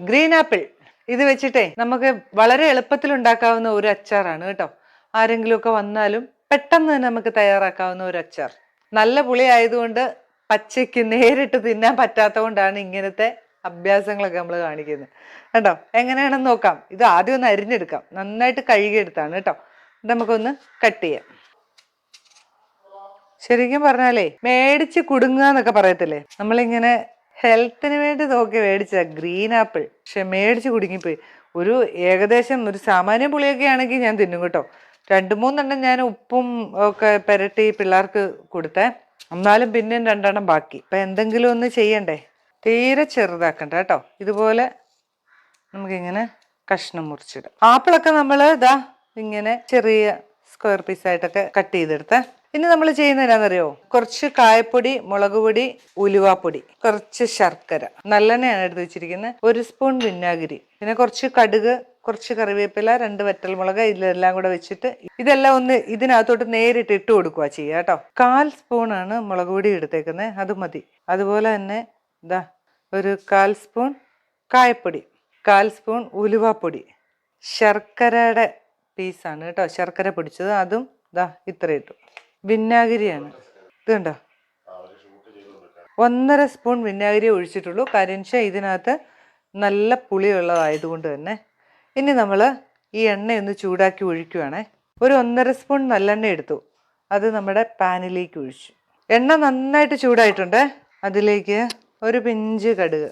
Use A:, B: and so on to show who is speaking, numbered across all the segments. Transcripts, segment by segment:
A: Green apple. ഇത് വെച്ചിട്ടേ നമുക്ക് വളരെ എളുപ്പത്തിൽ ഉണ്ടാക്കാവുന്ന ഒരു അച്ചാറാണ് കേട്ടോ. ആരെങ്കിലുമൊക്കെ വന്നാലും പെട്ടെന്ന് തന്നെ നമുക്ക് തയ്യാറാക്കാവുന്ന ഒരു അച്ചാർ. നല്ല പുളി ആയതുകൊണ്ട് പച്ചയ്ക്ക് നേരിട്ട് തിന്നാൻ പറ്റാത്തതുകൊണ്ടാണ് ഇങ്ങനത്തെ അഭ്യാസങ്ങളൊക്കെ നമ്മൾ കാണിക്കുന്നത്. കേട്ടോ എങ്ങനെയാണെന്ന് നോക്കാം. ഇത് ആദ്യം ഒന്ന് അരിഞ്ഞെടുക്കാം. നന്നായിട്ട് കഴുകിയെടുത്താണ് കേട്ടോ. നമുക്കൊന്ന് കട്ട് ചെയ്യാം. ശരിക്കും പറഞ്ഞാലേ മേടിച്ച് കുടുങ്ങുക എന്നൊക്കെ പറയത്തില്ലേ? നമ്മളിങ്ങനെ ഹെൽത്തിന് വേണ്ടി നോക്കി മേടിച്ച ഗ്രീൻ ആപ്പിൾ. പക്ഷെ മേടിച്ച് കുടുങ്ങിപ്പോയി. ഒരു ഏകദേശം ഒരു സാമാന്യ പുളിയൊക്കെ ആണെങ്കിൽ ഞാൻ തിന്നും കേട്ടോ. രണ്ട് മൂന്നെണ്ണം ഞാൻ ഉപ്പും ഒക്കെ പുരട്ടി പിള്ളേർക്ക് കൊടുത്തേ. എന്നാലും പിന്നെയും രണ്ടെണ്ണം ബാക്കി. ഇപ്പൊ എന്തെങ്കിലും ഒന്ന് ചെയ്യണ്ടേ? തീരെ ചെറുതാക്കണ്ട കേട്ടോ. ഇതുപോലെ നമുക്കിങ്ങനെ കഷ്ണം മുറിച്ചിടാം. ആപ്പിളൊക്കെ നമ്മൾ ഇതാ ഇങ്ങനെ ചെറിയ സ്ക്വയർ പീസായിട്ടൊക്കെ കട്ട് ചെയ്തെടുത്ത്. ഇനി നമ്മൾ ചെയ്യുന്ന എന്നാണെന്നറിയോ കുറച്ച് കായപ്പൊടി മുളക് പൊടി ഉലുവാപ്പൊടി കുറച്ച് ശർക്കര. നല്ലെണ്ണയാണ് എടുത്ത് വെച്ചിരിക്കുന്നത്. ഒരു സ്പൂൺ വിനാഗിരി. പിന്നെ കുറച്ച് കടുക് കുറച്ച് കറിവേപ്പില രണ്ട് വറ്റൽമുളക് ഇതിലെല്ലാം കൂടെ വെച്ചിട്ട് ഇതെല്ലാം ഒന്ന് ഇതിനകത്തോട്ട് നേരിട്ട് ഇട്ട് കൊടുക്കുക ചെയ്യുക കേട്ടോ. കാൽ സ്പൂണാണ് മുളക് പൊടി എടുത്തേക്കുന്നത് അത് മതി. അതുപോലെ തന്നെ ഇതാ ഒരു കാൽ സ്പൂൺ കായപ്പൊടി കാൽ സ്പൂൺ ഉലുവാപ്പൊടി. ശർക്കരയുടെ പീസാണ് കേട്ടോ. ശർക്കര പൊടിച്ചത്. അതും ഇതാ ഇത്ര ഇട്ടു. വിനാഗിരിയാണ്. ഇത് കണ്ടോ? ഒന്നര സ്പൂൺ വിന്നാഗിരി ഒഴിച്ചിട്ടുള്ളൂ. വെച്ചാൽ ഇതിനകത്ത് നല്ല പുളിയുള്ളതായതുകൊണ്ട് തന്നെ. ഇനി നമ്മൾ ഈ എണ്ണയൊന്ന് ചൂടാക്കി ഒഴിക്കുവാണേ. ഒരു ഒന്നര സ്പൂൺ നല്ലെണ്ണ എടുത്തു. അത് നമ്മുടെ പാനിലേക്ക് ഒഴിച്ചു. എണ്ണ നന്നായിട്ട് ചൂടായിട്ടുണ്ട്. അതിലേക്ക് ഒരു പിഞ്ച് കടുക്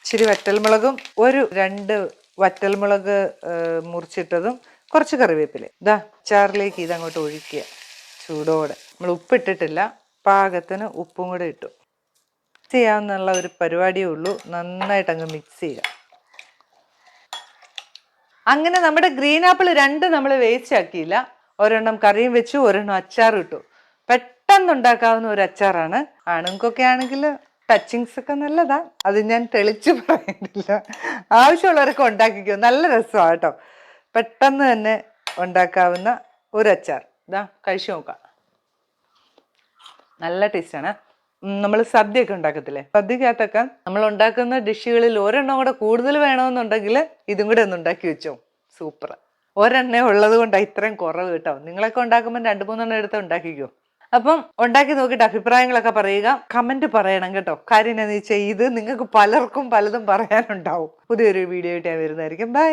A: ഇച്ചിരി വറ്റൽമുളകും ഒരു രണ്ട് വറ്റൽമുളക് മുറിച്ചിട്ടതും കുറച്ച് കറിവേപ്പില ഇതാ ചാറിലേക്ക് ഇതങ്ങോട്ട് ഒഴിക്കുക. ചൂടോടെ. നമ്മൾ ഉപ്പിട്ടിട്ടില്ല പാകത്തിന് ഉപ്പും കൂടെ ഇട്ടു. മിക്സ് ചെയ്യാമെന്നുള്ള ഒരു പരിപാടിയേ ഉള്ളൂ. നന്നായിട്ട് അങ്ങ് മിക്സ് ചെയ്യുക. അങ്ങനെ നമ്മുടെ ഗ്രീൻ ആപ്പിൾ രണ്ട് നമ്മൾ വേസ്റ്റ് ആക്കിയില്ല. ഒരെണ്ണം കറിയും വെച്ചു ഒരെണ്ണം അച്ചാറും ഇട്ടു. പെട്ടെന്ന് ഉണ്ടാക്കാവുന്ന ഒരു അച്ചാറാണ്. ആണുങ്ങൾക്കൊക്കെ ആണെങ്കിൽ ടച്ചിങ്സ് ഒക്കെ നല്ലതാ. അത് ഞാൻ തെളിച്ച് പറയുന്നില്ല ആവശ്യമുള്ളവരൊക്കെ ഉണ്ടാക്കിക്കോ. നല്ല രസമാണ് കേട്ടോ. പെട്ടെന്ന് തന്നെ ഉണ്ടാക്കാവുന്ന ഒരു അച്ചാർ. ഇതാ കഴിച്ചു നോക്കാം. നല്ല ടേസ്റ്റാണ് നമ്മൾ സദ്യയൊക്കെ ഉണ്ടാക്കത്തില്ലേ? സദ്യക്കകത്തൊക്കെ നമ്മൾ ഉണ്ടാക്കുന്ന ഡിഷുകളിൽ ഒരെണ്ണം കൂടെ കൂടുതൽ വേണമെന്നുണ്ടെങ്കിൽ ഇതും കൂടെ ഒന്ന് ഉണ്ടാക്കി വെച്ചോ. സൂപ്പർ ഒരെണ്ണേ ഉള്ളത് കൊണ്ടാണ് ഇത്രയും കുറവ് കേട്ടോ. നിങ്ങളൊക്കെ ഉണ്ടാക്കുമ്പോൾ രണ്ട് മൂന്നെണ്ണം എടുത്ത് ഉണ്ടാക്കിക്കോ. അപ്പം ഉണ്ടാക്കി നോക്കിയിട്ട് അഭിപ്രായങ്ങളൊക്കെ പറയുക. കമന്റ് പറയണം കേട്ടോ. കാര്യം എന്താണെന്ന് വെച്ചാൽ ഇത് നിങ്ങൾക്ക് പലർക്കും പലതും പറയാനുണ്ടാവും. പുതിയൊരു വീഡിയോ ആയിട്ട് ഞാൻ വരുന്നതായിരിക്കും. ബൈ